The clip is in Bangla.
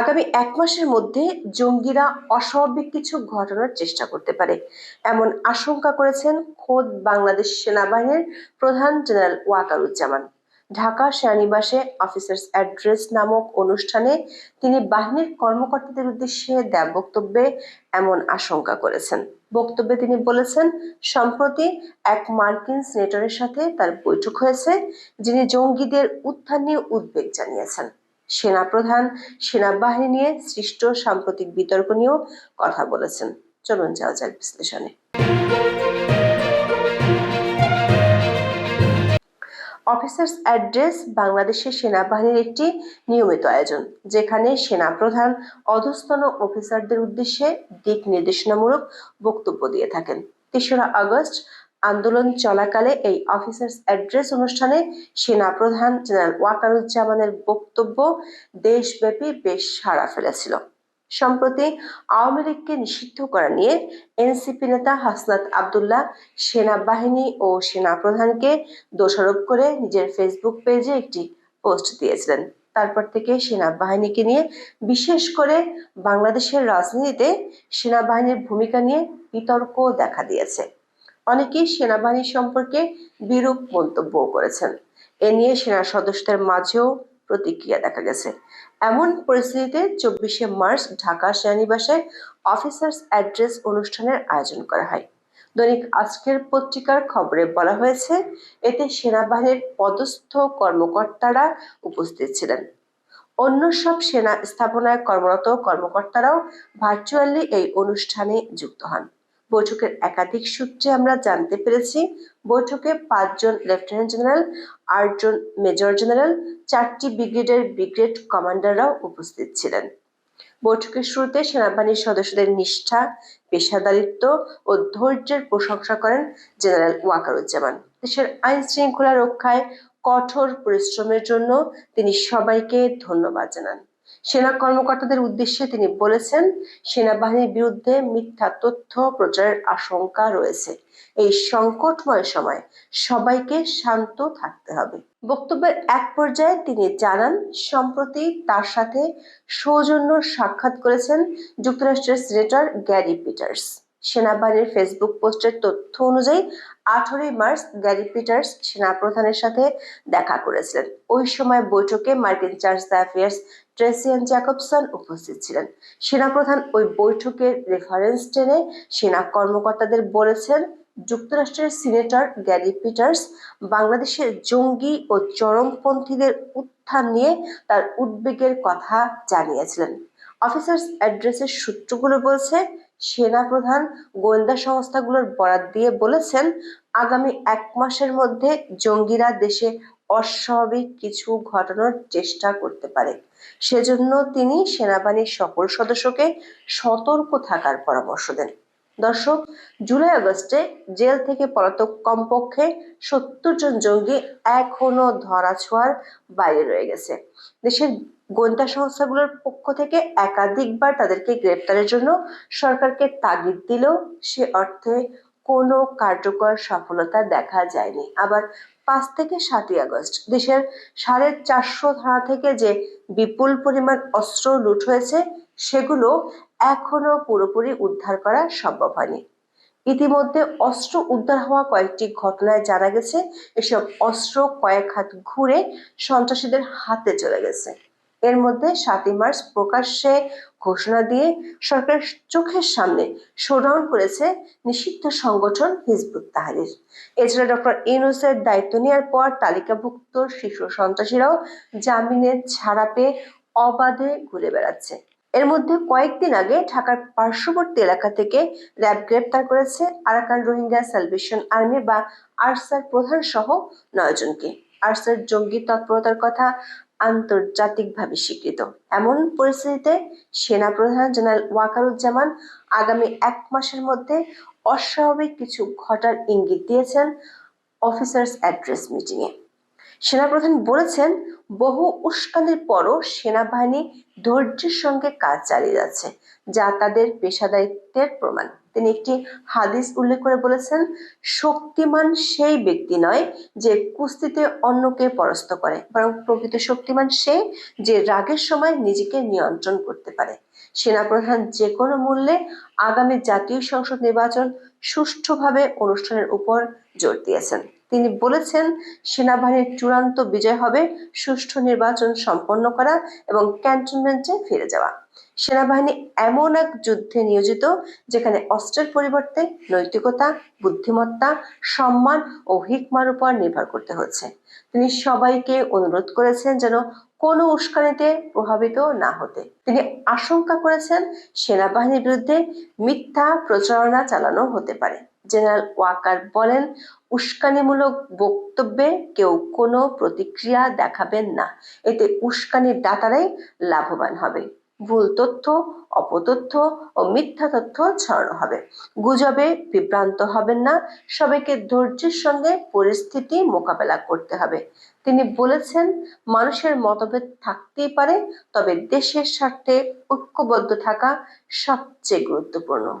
আগামী এক মাসের মধ্যে জঙ্গিরা অস্বাভাবিক কিছু ঘটানোর চেষ্টা করতে পারে। এমন আশঙ্কা করেছেন খোদ বাংলাদেশ সেনাবাহিনীর প্রধান জেনারেল ওয়াকারুজ্জামান। ঢাকা সেনানিবাসে অফিসার্স অ্যাড্রেস নামক অনুষ্ঠানে তিনি বাহিনীর কর্মকর্তাদের উদ্দেশ্যে দেয় বক্তব্যে এমন আশঙ্কা করেছেন। বক্তব্যে তিনি বলেছেন, সম্প্রতি এক মার্কিন সিনেটরের সাথে তার বৈঠক হয়েছে, যিনি জঙ্গিদের উত্থান নিয়ে উদ্বেগ জানিয়েছেন। সেনাপ্রধান, সেনাবাহিনী নিয়ে সৃষ্ট সাম্প্রতিক বিতর্ক নিয়েও কথা বলেছেন। চলুন যাওয়া যাক বিশ্লেষণে। অফিসার্স অ্যাড্রেস বাংলাদেশের সেনাবাহিনীর একটি নিয়মিত আয়োজন, যেখানে সেনাপ্রধান, অধস্তন অফিসারদের উদ্দেশ্যে দিক নির্দেশনামূলক বক্তব্য দিয়ে থাকেন। তেসরা আগস্ট আন্দোলন চলাকালে এই অফিসার্স অ্যাড্রেস অনুষ্ঠানে সেনাপ্রধান জেনারেল ওয়াকারুজ্জামানের বক্তব্য দেশব্যাপী বেশ সাড়া ফেলেছিল। সম্প্রতি আওয়ামী লীগকে নিষিদ্ধ করা নিয়ে এনসিপি নেতা হাসনাত আবদুল্লাহ সেনাবাহিনী ও সেনাপ্রধানকে দোষারোপ করে নিজের ফেসবুক পেজে একটি পোস্ট দিয়েছিলেন। তারপর থেকে সেনাবাহিনীকে নিয়ে বিশেষ করে বাংলাদেশের রাজনীতিতে সেনাবাহিনীর ভূমিকা নিয়ে বিতর্ক দেখা দিয়েছে। অনেকেই সেনাবাহিনী সম্পর্কে বিরূপ মন্তব্য করেছেন। এ নিয়ে সেনা সদস্যদের মাঝেও প্রতিক্রিয়া দেখা গেছে। এমন পরিস্থিতিতে চব্বিশে মার্চ ঢাকা সেনানিবাসে অফিসার্স অ্যাড্রেস অনুষ্ঠানের আয়োজন করা হয়। দৈনিক আজকের পত্রিকার খবরে বলা হয়েছে, এতে সেনাবাহিনীর পদস্থ কর্মকর্তারা উপস্থিত ছিলেন। অন্য সব সেনা স্থাপনায় কর্মরত কর্মকর্তারাও ভার্চুয়ালি এই অনুষ্ঠানে যুক্ত হন। বৈঠকের একাধিক সূত্রে আমরা জানতে পেরেছি, বৈঠকে পাঁচজন লেফটেন্যান্ট জেনারেল, আটজন মেজর জেনারেল, চারটি ব্রিগেডের ব্রিগেড কমান্ডাররাও উপস্থিত ছিলেন। বৈঠকের শুরুতে সেনাবাহিনীর সদস্যদের নিষ্ঠা, পেশাদারিত্ব ও ধৈর্যের প্রশংসা করেন জেনারেল ওয়াকারুজ্জামান। দেশের আইন শৃঙ্খলা রক্ষায় কঠোর পরিশ্রমের জন্য তিনি সবাইকে ধন্যবাদ জানান। সেনা কর্মকর্তাদের উদ্দেশ্যে তিনি বলেছেন, সেনাবাহিনীর বিরুদ্ধে মিথ্যা তথ্য প্রচারের আশঙ্কা রয়েছে। এই সংকটময় সময় সবাইকে শান্ত থাকতে হবে। বক্তব্যের এক পর্যায়ে তিনি জানান, সম্প্রতি তার সাথে সৌজন্য সাক্ষাৎ করেছেন যুক্তরাষ্ট্রের সিনেটর গ্যারি পিটার্স। সেনাবাহিনীর ফেসবুক পোস্টের তথ্য অনুযায়ী আঠারোই মার্চ গ্যারি পিটার্স সেনাপ্রধানের সাথে দেখা করেছিলেন। ওই সময় বৈঠকে মার্কিন চার্জ অ্যাফেয়ার্স ট্রেসিয়ান জ্যাকবসন উপস্থিত ছিলেন। সেনাপ্রধান ওই বৈঠকের রেফারেন্স টেনে সেনা কর্মকর্তাদের বলেছেন, যুক্তরাষ্ট্রের সিনেটর গ্যারি পিটার্স বাংলাদেশের জঙ্গি ও চরমপন্থীদের উত্থান নিয়ে তার উদ্বেগের কথা জানিয়েছিলেন। অফিসার্স অ্যাড্রেসের সূত্রগুলো বলছে সেনা প্রধান গোয়েন্দা সংস্থাগুলোর বরাত দিয়ে বলেছেন, আগামী এক মাসের মধ্যে জঙ্গিরা দেশে অস্বাভাবিক কিছু ঘটানোর চেষ্টা করতে পারে। সেজন্য তিনি সেনাবাহিনীর সকল সদস্যকে সতর্ক থাকার পরামর্শ দেন। দর্শক, জুলাই আগস্টে জেল থেকে পলাতক কমপক্ষে সত্তর জন জঙ্গি এখনও ধরা ছোঁয়ার বাইরে রয়ে গেছে। দেশের গোয়েন্দা সংস্থাগুলোর পক্ষ থেকে একাধিকবার তাদেরকে গ্রেপ্তারের জন্য সরকারকে তাগিদ দিলেও সে অর্থে কোনো কার্যকর সফলতা দেখা যায়নি। আবার পাঁচ থেকে সাতই আগস্ট, দেশের সাড়ে চারশো থানা থেকে যে বিপুল পরিমাণ অস্ত্র লুট হয়েছে, সেগুলো এখনও পুরোপুরি উদ্ধার করা সম্ভব হয়নি। ইতিমধ্যে অস্ত্র উদ্ধার হওয়া কয়েকটি ঘটনায় জানা গেছে, এসব অস্ত্র কয়েক হাত ঘুরে সন্ত্রাসীদের হাতে চলে গেছে। এর মধ্যে সাতই মার্চ প্রকাশ্যে ঘোষণা দিয়ে সরকার চোখের সামনে শোডাউন করেছে নিষিদ্ধ সংগঠন হিজবুত তাহারির। এছাড়া ডক্টর ইউনুসের দায়িত্ব নেওয়ার পর তালিকাভুক্ত শীর্ষ সন্ত্রাসীরাও জামিনের ছাড়া পেয়ে অবাধে ঘুরে বেড়াচ্ছে। এর মধ্যে কয়েকদিন আগে ঢাকার পার্শ্ববর্তী এলাকা থেকে র্যাব গ্রেপ্তার করেছে আরাকান রোহিঙ্গা সালভেশন আর্মি বা আরসার প্রধান সহ নয় জনকে আরসার জঙ্গি তৎপরতার কথা আন্তর্জাতিকভাবে স্বীকৃত। এমন পরিস্থিতিতে সেনা প্রধান জেনারেল ওয়াকারুজ্জামান আগামী এক মাসের মধ্যে অস্বাভাবিক কিছু ঘটার ইঙ্গিত দিয়েছেন অফিসার্স অ্যাড্রেস মিটিংয়ে। সেনাপ্রধান বলেছেন, বহু উস্কানির পরও সেনাবাহিনী ধৈর্যের সঙ্গে কাজ চালিয়ে যাচ্ছে, যা তাদের পেশাদারিত্বের প্রমাণ। তিনি একটি হাদিস উল্লেখ করে বলেছেন, শক্তিমান সেই ব্যক্তি নয় যে কুস্তিতে অন্যকে পরাস্ত করে, বরং প্রকৃত শক্তিমান সে যে রাগের সময় নিজেকে নিয়ন্ত্রণ করতে পারে। সেনাপ্রধান যে কোনো মূল্যে আগামী জাতীয় সংসদ নির্বাচন সুষ্ঠুভাবে অনুষ্ঠানের উপর জোর দিয়েছেন। তিনি বলেছেন, সেনাবাহিনীর চূড়ান্ত বিজয় হবে সুষ্ঠু নির্বাচন সম্পন্ন করা এবং ক্যান্টনমেন্টে ফিরে যাওয়া। সেনাবাহিনী এমন এক যুদ্ধে নিয়োজিত, যেখানে অস্ত্রের পরিবর্তে নৈতিকতা, বুদ্ধিমত্তা, সম্মান ও হিকমার উপর নির্ভর করতে হচ্ছে। তিনি সবাইকে অনুরোধ করেছেন যেন কোনো উস্কানিতে প্রভাবিত না হতে। তিনি আশঙ্কা করেছেন, সেনাবাহিনীর বিরুদ্ধে মিথ্যা প্রচারণা চালানো হতে পারে। জেনারেল ওয়াকার বলেন, উস্কানিমূলক বক্তব্যে কেউ কোনো প্রতিক্রিয়া দেখাবেন না। এতে উস্কানির দাতারাই লাভবান হবে। ভুল তথ্য, অপতথ্য ও মিথ্যা তথ্য ছড়ানো হবে। গুজবে বিভ্রান্ত হবেন না। সবাইকে ধৈর্যের সঙ্গে পরিস্থিতি মোকাবেলা করতে হবে। তিনি বলেছেন, মানুষের মতভেদ থাকতেই পারে, তবে দেশের স্বার্থে ঐক্যবদ্ধ থাকা সবচেয়ে গুরুত্বপূর্ণ।